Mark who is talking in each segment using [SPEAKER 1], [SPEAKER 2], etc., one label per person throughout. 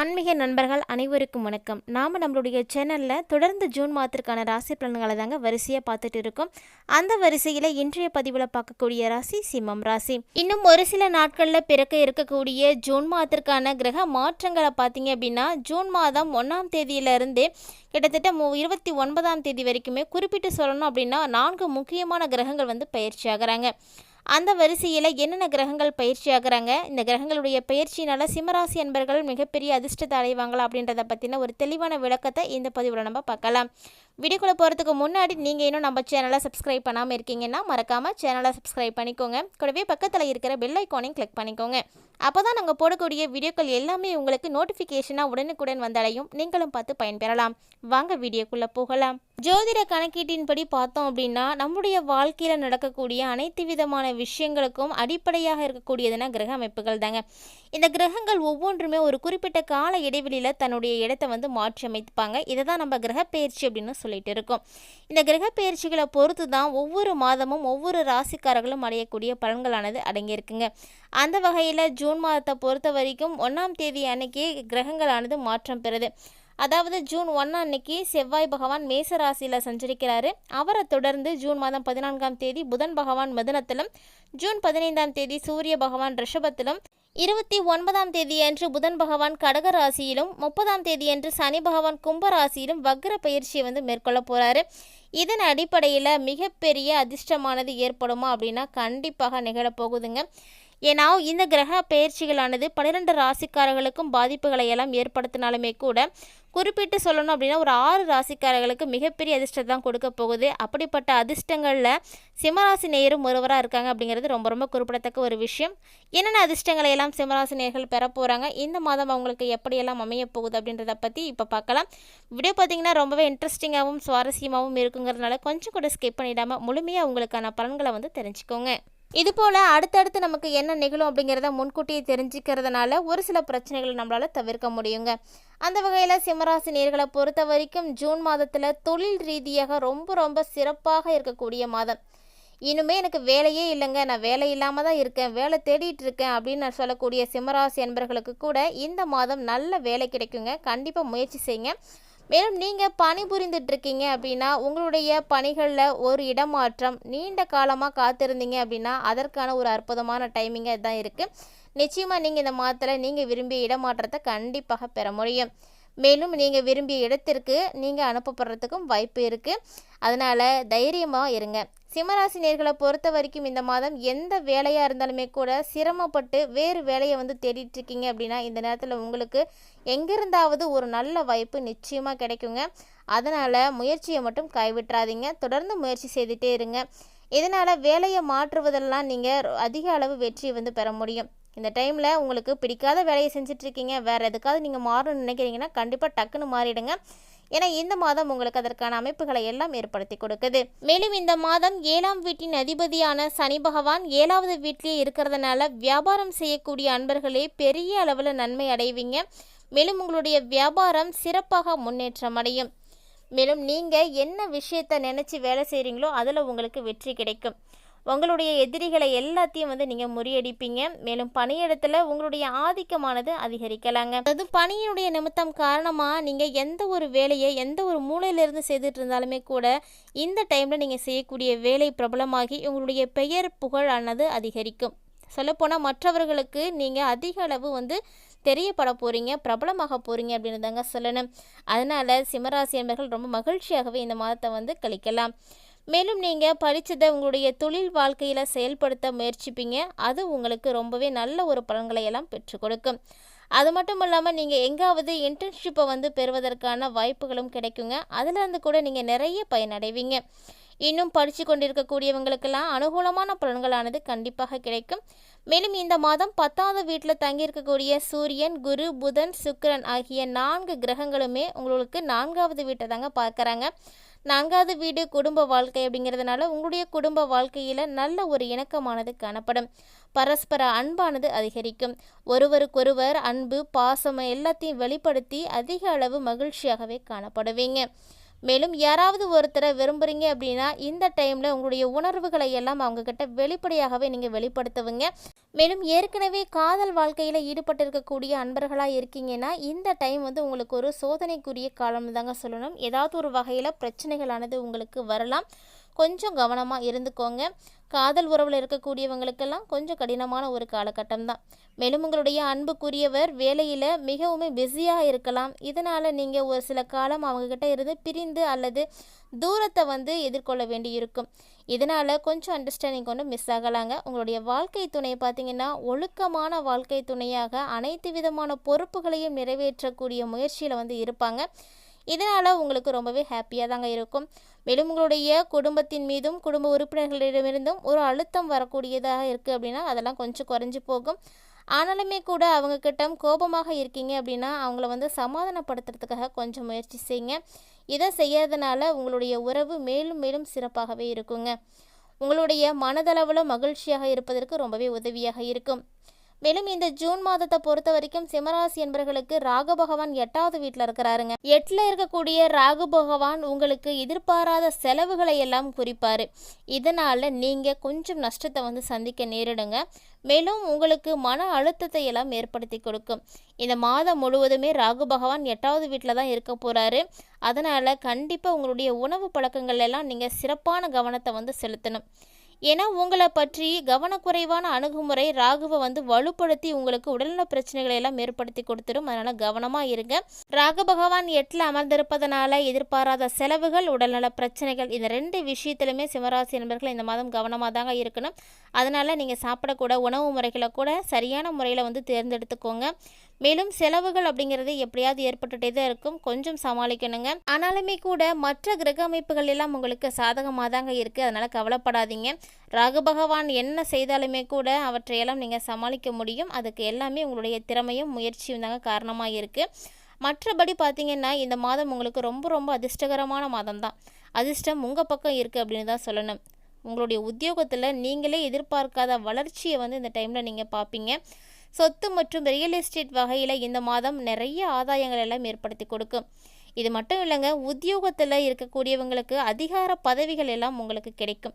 [SPEAKER 1] ஆன்மீக நண்பர்கள் அனைவருக்கும் வணக்கம். நாம் நம்மளுடைய சேனலில் தொடர்ந்து ஜூன் மாதத்திற்கான ராசி பலன்களை தாங்க வரிசையாக பார்த்துட்டு இருக்கோம். அந்த வரிசையில் இன்றைய பதிவில் பார்க்கக்கூடிய ராசி சிம்மம் ராசி. இன்னும் ஒரு சில நாட்களில் பிறக்க இருக்கக்கூடிய ஜூன் மாதத்திற்கான கிரக மாற்றங்களை பார்த்தீங்க அப்படின்னா ஜூன் மாதம் ஒன்றாம் தேதியிலிருந்து கிட்டத்தட்ட மு இருபத்தி ஒன்பதாம் தேதி வரைக்குமே குறிப்பிட்டு சொல்லணும் அப்படின்னா நான்கு முக்கியமான கிரகங்கள் வந்து பயிற்சி ஆகிறாங்க. அந்த வரிசையில் என்னென்ன கிரகங்கள் பயிற்சி ஆகிறாங்க? இந்த கிரகங்களுடைய பயிற்சியினால் சிம்மராசி அன்பர்கள் மிகப்பெரிய அதிர்ஷ்டத்தை அடைவாங்களா அப்படின்றத பற்றின ஒரு தெளிவான விளக்கத்தை இந்த பதிவில் நம்ம பார்க்கலாம். வீடியோக்குள்ளே போகிறதுக்கு முன்னாடி நீங்கள் இன்னும் நம்ம சேனலை சப்ஸ்கிரைப் பண்ணாமல் இருக்கீங்கன்னா மறக்காமல் சேனலை சப்ஸ்கிரைப் பண்ணிக்கோங்க. கூடவே பக்கத்தில் இருக்கிற பெல் ஐக்கானையும் கிளிக் பண்ணிக்கோங்க. அப்போ தான் நாங்கள் போடக்கூடிய வீடியோக்கள் எல்லாமே உங்களுக்கு நோட்டிஃபிகேஷனாக உடனுக்குடன் வந்தடையும். நீங்களும் பார்த்து பயன்பெறலாம். வாங்க வீடியோக்குள்ளே போகலாம். ஜோதிட கணக்கீட்டின்படி பார்த்தோம் அப்படின்னா நம்முடைய வாழ்க்கையில் நடக்கக்கூடிய அனைத்து விதமான விஷயங்களுக்கும் அடிப்படையாக இருக்கக்கூடியதுனா கிரக அமைப்புகள் தாங்க. இந்த கிரகங்கள் ஒவ்வொன்றுமே ஒரு குறிப்பிட்ட கால இடைவெளியில் தன்னுடைய இடத்தை வந்து மாற்றி அமைப்பாங்க இதை தான் நம்ம கிரக பயிற்சி அப்படின்னு சொல்லிட்டு இருக்கோம். இந்த கிரக பயிற்சிகளை பொறுத்து தான் ஒவ்வொரு மாதமும் ஒவ்வொரு ராசிக்காரர்களும் அடையக்கூடிய பலன்களானது அடங்கியிருக்குங்க. அந்த வகையில் ஜூன் மாதத்தை பொறுத்த வரைக்கும் ஒன்றாம் தேதி அன்னைக்கு கிரகங்களானது மாற்றம் பெறுது. அதாவது ஜூன் ஒன்று அன்னைக்கு செவ்வாய் பகவான் மேச ராசியில் சஞ்சரிக்கிறாரு. அவரை தொடர்ந்து ஜூன் மாதம் பதினான்காம் தேதி புதன் பகவான் மிதனத்திலும் ஜூன் பதினைந்தாம் தேதி சூரிய பகவான் ரிஷபத்திலும் இருபத்தி ஒன்பதாம் தேதியன்று புதன் பகவான் கடக ராசியிலும் முப்பதாம் தேதியன்று சனி பகவான் கும்ப ராசியிலும் வக்ர பயிற்சியை வந்து மேற்கொள்ள போகிறாரு இதன் அடிப்படையில் மிகப்பெரிய அதிர்ஷ்டமானது ஏற்படுமா அப்படின்னா கண்டிப்பாக நிகழப்போகுதுங்க ஏன்னா இந்த கிரக பயிற்சிகளானது பன்னிரெண்டு ராசிக்காரர்களுக்கும் பாதிப்புகளை எல்லாம் ஏற்படுத்தினாலுமே கூட குறிப்பிட்டு சொல்லணும் அப்படின்னா ஒரு ஆறு ராசிக்காரர்களுக்கு மிகப்பெரிய அதிர்ஷ்டம் தான் கொடுக்க போகுது. அப்படிப்பட்ட அதிர்ஷ்டங்களில் சிம்மராசி நேயரும் ஒருவராக இருக்காங்க அப்படிங்கிறது ரொம்ப ரொம்ப குறிப்பிடத்தக்க ஒரு விஷயம். என்னென்ன அதிர்ஷ்டங்களை எல்லாம் சிம்மராசி நேயர்கள் பெற போகிறாங்க இந்த மாதம் அவங்களுக்கு எப்படியெல்லாம் அமைய போகுது அப்படின்றத பற்றி இப்போ பார்க்கலாம். வீடியோ பார்த்தீங்கன்னா ரொம்பவே இன்ட்ரெஸ்டிங்காகவும் சுவாரஸ்யமாகவும் இருக்குங்கிறதுனால கொஞ்சம் கூட ஸ்கிப் பண்ணிடாமல் முழுமையாக உங்களுக்கான பலன்களை வந்து தெரிஞ்சுக்கோங்க. இது போல் அடுத்தடுத்து நமக்கு என்ன நிகழும் அப்படிங்கிறத முன்கூட்டியே தெரிஞ்சுக்கிறதுனால ஒரு சில பிரச்சனைகளை நம்மளால் தவிர்க்க முடியுங்க. அந்த வகையில் சிம்மராசி நேர்களை பொறுத்த வரைக்கும் ஜூன் மாதத்தில் தொழில் ரீதியாக ரொம்ப ரொம்ப சிறப்பாக இருக்கக்கூடிய மாதம். இனிமே எனக்கு வேலையே இல்லைங்க. நான் வேலை இல்லாமல் தான் இருக்கேன். வேலை தேடிட்டு இருக்கேன் அப்படின்னு நான் சொல்லக்கூடிய சிம்மராசி என்பர்களுக்கு கூட இந்த மாதம் நல்ல வேலை கிடைக்குங்க. கண்டிப்பாக முயற்சி செய்யுங்க. மேலும் நீங்கள் பணிபுரிந்துட்டு இருக்கீங்க அப்படின்னா உங்களுடைய பணிகளில் ஒரு இடமாற்றம் நீண்ட காலமாக காத்திருந்தீங்க அப்படின்னா அதற்கான ஒரு அற்புதமான டைமிங்காக தான் இருக்குது நிச்சயமாக நீங்கள் இந்த மாதத்தில் நீங்கள் விரும்பிய இடமாற்றத்தை கண்டிப்பாக பெற முடியும். மேலும் நீங்கள் விரும்பிய இடத்திற்கு நீங்கள் அனுப்பப்படுறதுக்கும் வாய்ப்பு இருக்குது அதனால் தைரியமாக இருங்க. சிம்மராசி நேர்களை பொறுத்த வரைக்கும் இந்த மாதம் எந்த வேலையாக இருந்தாலுமே கூட சிரமப்பட்டு வேறு வேலையை வந்து தேடிட்டு இருக்கீங்க அப்படின்னா இந்த நேரத்தில் உங்களுக்கு எங்கிருந்தாவது ஒரு நல்ல வாய்ப்பு நிச்சயமாக கிடைக்குங்க. அதனால் முயற்சியை மட்டும் கைவிட்டுறாதீங்க. தொடர்ந்து முயற்சி செய்துகிட்டே இருங்க. இதனால் வேலையை மாற்றுவதெல்லாம் நீங்கள் அதிக அளவு வெற்றியை வந்து பெற முடியும். இந்த டைமில் உங்களுக்கு பிடிக்காத வேலையை செஞ்சிட்ருக்கீங்க வேறு எதுக்காவது நீங்கள் மாறணும்னு நினைக்கிறீங்கன்னா கண்டிப்பாக டக்குன்னு மாறிடுங்க. என இந்த மாதம் உங்களுக்கு அதற்கான அமைப்புகளை எல்லாம் ஏற்படுத்தி கொடுக்குது. மேலும் இந்த மாதம் ஏழாம் வீட்டின் அதிபதியான சனி பகவான் ஏழாவது வீட்டிலே இருக்கிறதுனால வியாபாரம் செய்யக்கூடிய அன்பர்களே பெரிய அளவில் நன்மை அடைவீங்க. மேலும் உங்களுடைய வியாபாரம் சிறப்பாக முன்னேற்றம் அடையும். மேலும் நீங்கள் என்ன விஷயத்தை நினச்சி வேலை செய்கிறீங்களோ அதில் உங்களுக்கு வெற்றி கிடைக்கும். உங்களுடைய எதிரிகளை எல்லாத்தையும் வந்து நீங்கள் முறியடிப்பீங்க. மேலும் பணியிடத்தில் உங்களுடைய ஆதிக்கமானது அதிகரிக்கலாங்க. அதாவது பணியினுடைய நிமித்தம் காரணமாக நீங்கள் எந்த ஒரு வேலையை எந்த ஒரு மூலையிலிருந்து செய்துட்டு இருந்தாலுமே கூட இந்த டைமில் நீங்கள் செய்யக்கூடிய வேலை பிரபலமாகி உங்களுடைய பெயர் புகழானது அதிகரிக்கும். சொல்லப்போனால் மற்றவர்களுக்கு நீங்கள் அதிக அளவு வந்து தெரியப்பட போகிறீங்க பிரபலமாக போகிறீங்க அப்படின்னு தாங்க சொல்லணும். அதனால் சிம்மராசி என்பர்கள் ரொம்ப மகிழ்ச்சியாகவே இந்த மாதத்தை வந்து கழிக்கலாம். மேலும் நீங்கள் படித்ததை உங்களுடைய தொழில் வாழ்க்கையில் செயல்படுத்த முயற்சிப்பீங்க. அது உங்களுக்கு ரொம்பவே நல்ல ஒரு பலன்களை எல்லாம் பெற்றுக் கொடுக்கும். அது மட்டும் இல்லாமல் நீங்கள் எங்காவது இன்டர்ன்ஷிப்பை வந்து பெறுவதற்கான வாய்ப்புகளும் கிடைக்குங்க. அதிலிருந்து கூட நீங்கள் நிறைய பயனடைவீங்க. இன்னும் படித்து கொண்டிருக்கக்கூடியவங்களுக்கெல்லாம் அனுகூலமான பலன்களானது கண்டிப்பாக கிடைக்கும். மேலும் இந்த மாதம் பத்தாவது வீட்டில் தங்கியிருக்கக்கூடிய சூரியன் குரு புதன் சுக்கரன் ஆகிய நான்கு கிரகங்களுமே உங்களுக்கு நான்காவது வீட்டை தாங்க பார்க்குறாங்க. நான்காவது வீடு குடும்ப வாழ்க்கை அப்படிங்கிறதுனால உங்களுடைய குடும்ப வாழ்க்கையில் நல்ல ஒரு இணக்கமானது காணப்படும். பரஸ்பர அன்பானது அதிகரிக்கும். ஒருவருக்கொருவர் அன்பு பாசம் எல்லாத்தையும் வெளிப்படுத்தி அதிக அளவு மகிழ்ச்சியாகவே காணப்படுவீங்க. மேலும் யாராவது ஒருத்தரை விரும்புகிறீங்க அப்படின்னா இந்த டைமில் உங்களுடைய உணர்வுகளை எல்லாம் அவங்கக்கிட்ட வெளிப்படையாகவே நீங்கள் வெளிப்படுத்துவீங்க. மேலும் ஏற்கனவே காதல் வாழ்க்கையில் ஈடுபட்டிருக்கக்கூடிய அன்பர்களாக இருக்கீங்கன்னா இந்த டைம் வந்து உங்களுக்கு ஒரு சோதனைக்குரிய காலம் தாங்க சொல்லணும். ஏதாவது ஒரு வகையில் பிரச்சனைகளானது உங்களுக்கு வரலாம். கொஞ்சம் கவனமாக இருந்துக்கோங்க. காதல் உறவில் இருக்கக்கூடியவங்களுக்கெல்லாம் கொஞ்சம் கடினமான ஒரு காலகட்டம் தான் மேலும் உங்களுடைய அன்புக்குரியவர் வேலையில் மிகவும் பிஸியாக இருக்கலாம். இதனால் நீங்கள் ஒரு சில காலம் அவங்கக்கிட்ட இருந்து பிரிந்து அல்லது தூரத்தை வந்து எதிர்கொள்ள வேண்டி இருக்கும் இதனால் கொஞ்சம் அண்டர்ஸ்டாண்டிங் கொண்டு மிஸ் ஆகலாங்க. உங்களுடைய வாழ்க்கை துணை பார்த்திங்கன்னா ஒழுக்கமான வாழ்க்கை துணையாக அனைத்து விதமான பொறுப்புகளையும் நிறைவேற்றக்கூடிய முயற்சியில் வந்து இருப்பாங்க. இதனால் உங்களுக்கு ரொம்பவே ஹாப்பியாக தாங்க இருக்கும். மேலும் உங்களுடைய குடும்பத்தின் மீதும் குடும்ப உறுப்பினர்களிடமிருந்தும் ஒரு அழுத்தம் வரக்கூடியதாக இருக்குது அப்படின்னா அதெல்லாம் கொஞ்சம் குறைஞ்சி போகும். ஆனாலுமே கூட அவங்கக்கிட்ட கோபமாக இருக்கீங்க அப்படின்னா அவங்கள வந்து சமாதானப்படுத்துறதுக்காக கொஞ்சம் முயற்சி செய்யுங்க. இதை செய்யறதுனால உங்களுடைய உறவு மேலும் மேலும் சிறப்பாகவே இருக்குங்க. உங்களுடைய மனதளவில் மகிழ்ச்சியாக இருப்பதற்கு ரொம்பவே உதவியாக இருக்கும். மேலும் இந்த ஜூன் மாதத்தை பொறுத்த வரைக்கும் சிம்மராசி என்பர்களுக்கு ராகு பகவான் எட்டாவது வீட்டில் இருக்கிறாருங்க. எட்டில் இருக்கக்கூடிய ராகு பகவான் உங்களுக்கு எதிர்பாராத செலவுகளை எல்லாம் குறிப்பார். இதனால் நீங்கள் கொஞ்சம் நஷ்டத்தை வந்து சந்திக்க நேரிடுங்க. மேலும் உங்களுக்கு மன அழுத்தத்தை எல்லாம் ஏற்படுத்தி கொடுக்கும். இந்த மாதம் முழுவதுமே ராகு பகவான் எட்டாவது வீட்டில் தான் இருக்க போகிறாரு அதனால் கண்டிப்பாக உங்களுடைய உணவு பழக்கங்கள் எல்லாம் நீங்கள் சிறப்பான கவனத்தை வந்து செலுத்தணும். ஏன்னா உங்களை பற்றி கவனக்குறைவான அணுகுமுறை ராகுவை வந்து வலுப்படுத்தி உங்களுக்கு உடல்நல பிரச்சனைகளை எல்லாம் ஏற்படுத்தி கொடுத்துரும். அதனால் கவனமாக இருங்க. ராகு பகவான் எட்டில் அமர்ந்திருப்பதனால எதிர்பாராத செலவுகள் உடல்நல பிரச்சனைகள் இந்த ரெண்டு விஷயத்திலுமே சிவராசி நண்பர்கள் இந்த மாதம் கவனமாக தாங்க இருக்கணும். அதனால் நீங்கள் சாப்பிடக்கூட உணவு முறைகளை கூட சரியான முறையில் வந்து தேர்ந்தெடுத்துக்கோங்க. மேலும் செலவுகள் அப்படிங்கிறது எப்படியாவது ஏற்பட்டுட்டே தான் இருக்கும். கொஞ்சம் சமாளிக்கணுங்க. ஆனாலுமே கூட மற்ற கிரக அமைப்புகள் எல்லாம் உங்களுக்கு சாதகமாக தாங்க இருக்குது அதனால் கவலைப்படாதீங்க. ராகு பகவான் என்ன செய்தாலுமே கூட அவற்றையெல்லாம் நீங்கள் சமாளிக்க முடியும். அதுக்கு எல்லாமே உங்களுடைய திறமையும் முயற்சியும் தாங்க காரணமாக இருக்குது மற்றபடி பார்த்திங்கன்னா இந்த மாதம் உங்களுக்கு ரொம்ப ரொம்ப அதிர்ஷ்டகரமான மாதம் தான். அதிர்ஷ்டம் உங்கள் பக்கம் இருக்குது அப்படின்னு தான் சொல்லணும். உங்களுடைய உத்தியோகத்தில் நீங்களே எதிர்பார்க்காத வளர்ச்சியை வந்து இந்த டைமில் நீங்கள் பார்ப்பீங்க. சொத்து மற்றும் ரியல் எஸ்டேட் வகையில் இந்த மாதம் நிறைய ஆதாயங்கள் எல்லாம் ஏற்படுத்தி கொடுக்கும். இது மட்டும் இல்லைங்க உத்தியோகத்தில் இருக்கக்கூடியவங்களுக்கு அதிகார பதவிகள் எல்லாம் உங்களுக்கு கிடைக்கும்.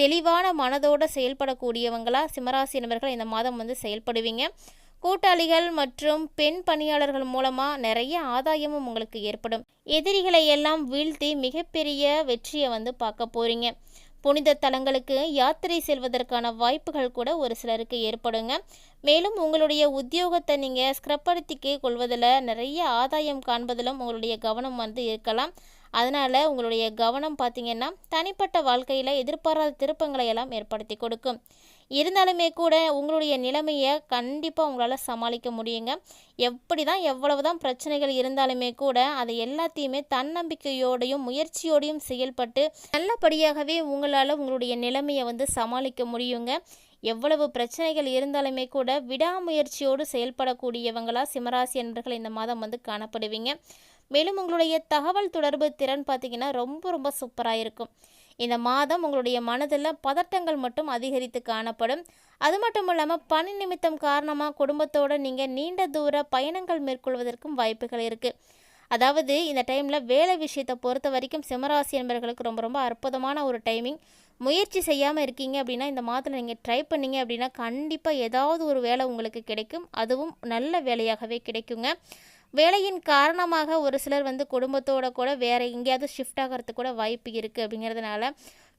[SPEAKER 1] தெளிவான மனதோடு செயல்படக்கூடியவங்களா சிம்மராசினவர்கள் இந்த மாதம் வந்து செயல்படுவீங்க. கூட்டாளிகள் மற்றும் பெண் பணியாளர்கள் மூலமாக நிறைய ஆதாயமும் உங்களுக்கு ஏற்படும். எதிரிகளை எல்லாம் வீழ்த்தி மிகப்பெரிய வெற்றியை வந்து பார்க்க போகிறீங்க புனித தலங்களுக்கு யாத்திரை செல்வதற்கான வாய்ப்புகள் கூட ஒரு சிலருக்கு ஏற்படுங்க. மேலும் உங்களுடைய உத்தியோகத்தை நீங்கள் ஸ்கிரப்படுத்திக்க கொள்வதில் நிறைய ஆதாயம் காண்பதிலும் உங்களுடைய கவனம் வந்து இருக்கலாம். அதனால் உங்களுடைய கவனம் பார்த்திங்கன்னா தனிப்பட்ட வாழ்க்கையில் எதிர்பாராத திருப்பங்களை எல்லாம் ஏற்படுத்தி கொடுக்கும். இருந்தாலுமே கூட உங்களுடைய நிலைமையை கண்டிப்பாக உங்களால் சமாளிக்க முடியுங்க. எப்படி தான் எவ்வளவு தான் பிரச்சனைகள் இருந்தாலுமே கூட அதை எல்லாத்தையுமே தன்னம்பிக்கையோடையும் முயற்சியோடையும் செயல்பட்டு நல்லபடியாகவே உங்களால் உங்களுடைய நிலைமையை வந்து சமாளிக்க முடியுங்க. எவ்வளவு பிரச்சனைகள் இருந்தாலுமே கூட விடாமுயற்சியோடு செயல்படக்கூடியவங்களாக சிம்மராசி என்பர்கள் இந்த மாதம் வந்து காணப்படுவீங்க. மேலும் உங்களுடைய தகவல் தொடர்பு திறன் பார்த்திங்கன்னா ரொம்ப ரொம்ப சூப்பராக இருக்கும். இந்த மாதம் உங்களுடைய மனதில் பதட்டங்கள் மட்டும் அதிகரித்து காணப்படும். அது மட்டும் இல்லாமல் பணி நிமித்தம் காரணமாக குடும்பத்தோடு நீங்கள் நீண்ட தூர பயணங்கள் மேற்கொள்வதற்கும் வாய்ப்புகள் இருக்குது அதாவது இந்த டைமில் வேலை விஷயத்தை பொறுத்த வரைக்கும் சிம்மராசி என்பர்களுக்கு ரொம்ப ரொம்ப அற்புதமான ஒரு டைமிங் முயற்சி செய்யாமல் இருக்கீங்க அப்படின்னா இந்த மாதத்தில் நீங்கள் ட்ரை பண்ணீங்க அப்படின்னா கண்டிப்பாக ஏதாவது ஒரு வேலை உங்களுக்கு கிடைக்கும். அதுவும் நல்ல வேலையாகவே கிடைக்குங்க. வேலையின் காரணமாக ஒரு சிலர் வந்து குடும்பத்தோட கூட வேறு எங்கேயாவது ஷிஃப்ட் ஆகிறதுக்கு கூட வாய்ப்பு இருக்குது அப்படிங்கிறதுனால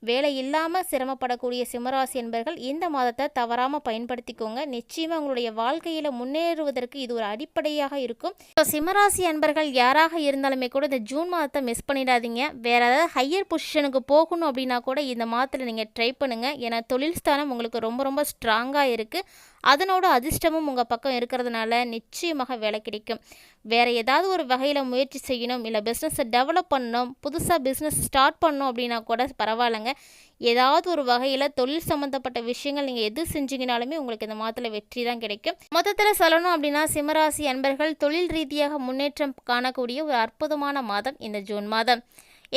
[SPEAKER 1] வேலை இல்லாமல் சிரமப்படக்கூடிய சிம்மராசி என்பர்கள் இந்த மாதத்தை தவறாமல் பயன்படுத்திக்கோங்க. நிச்சயமாக உங்களுடைய வாழ்க்கையில் முன்னேறுவதற்கு இது ஒரு அடிப்படையாக இருக்கும். ஸோ சிம்மராசி அன்பர்கள் யாராக இருந்தாலுமே கூட இந்த ஜூன் மாதத்தை மிஸ் பண்ணிடாதீங்க. வேறு ஏதாவது ஹையர் பொசிஷனுக்கு போகணும் அப்படின்னா கூட இந்த மாதத்தில் நீங்கள் ட்ரை பண்ணுங்கள் ஏன்னா தொழில் ஸ்தானம் உங்களுக்கு ரொம்ப ரொம்ப ஸ்ட்ராங்காக இருக்குது அதனோட அதிர்ஷ்டமும் உங்கள் பக்கம் இருக்கிறதுனால நிச்சயமாக வேலை கிடைக்கும். வேறு ஏதாவது ஒரு வகையில் முயற்சி செய்யணும் இல்லை பிஸ்னஸை டெவலப் பண்ணணும் புதுசாக பிஸ்னஸ் ஸ்டார்ட் பண்ணணும் அப்படின்னா கூட பரவாயில்லைங்க. ஏதாவது ஒரு வகையில் தொழில் சம்மந்தப்பட்ட விஷயங்கள் நீங்கள் எது செஞ்சீங்கனாலுமே உங்களுக்கு இந்த மாதத்தில் வெற்றி தான் கிடைக்கும். மொத்தத்தில் சொல்லணும் அப்படின்னா சிம்மராசி அன்பர்கள் தொழில் ரீதியாக முன்னேற்றம் காணக்கூடிய ஒரு அற்புதமான மாதம் இந்த ஜூன் மாதம்.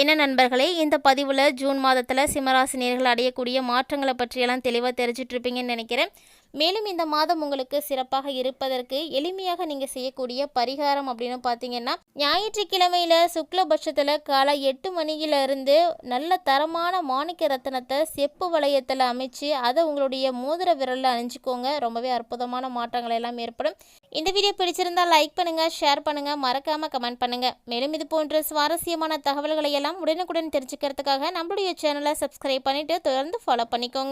[SPEAKER 1] என்ன நண்பர்களே இந்த பதிவில் ஜூன் மாதத்தில் சிம்மராசினியர்கள் அடையக்கூடிய மாற்றங்களை பற்றியெல்லாம் தெளிவாக தெரிஞ்சிட்ருப்பீங்கன்னு நினைக்கிறேன். மேலும் இந்த மாதம் உங்களுக்கு சிறப்பாக இருப்பதற்கு எளிமையாக நீங்கள் செய்யக்கூடிய பரிகாரம் அப்படின்னு பார்த்தீங்கன்னா ஞாயிற்றுக்கிழமையில் சுக்லபட்சத்தில் காலை எட்டு மணியிலிருந்து நல்ல தரமான மாணிக்க ரத்தனத்தை செப்பு வளையத்தில் அமைச்சு அதை உங்களுடைய மோதிர விரலில் அணிஞ்சுக்கோங்க. ரொம்பவே அற்புதமான மாற்றங்கள் எல்லாம் ஏற்படும். இந்த வீடியோ பிடிச்சிருந்தா லைக் பண்ணுங்கள் ஷேர் பண்ணுங்கள் மறக்காமல் கமெண்ட் பண்ணுங்கள் மேலும் இது போன்ற சுவாரஸ்யமான தகவல்களை எல்லாம் உடனுக்குடன் தெரிஞ்சுக்கிறதுக்காக நம்மளுடைய சேனலை சப்ஸ்கிரைப் பண்ணிவிட்டு தொடர்ந்து ஃபாலோ பண்ணிக்கோங்க.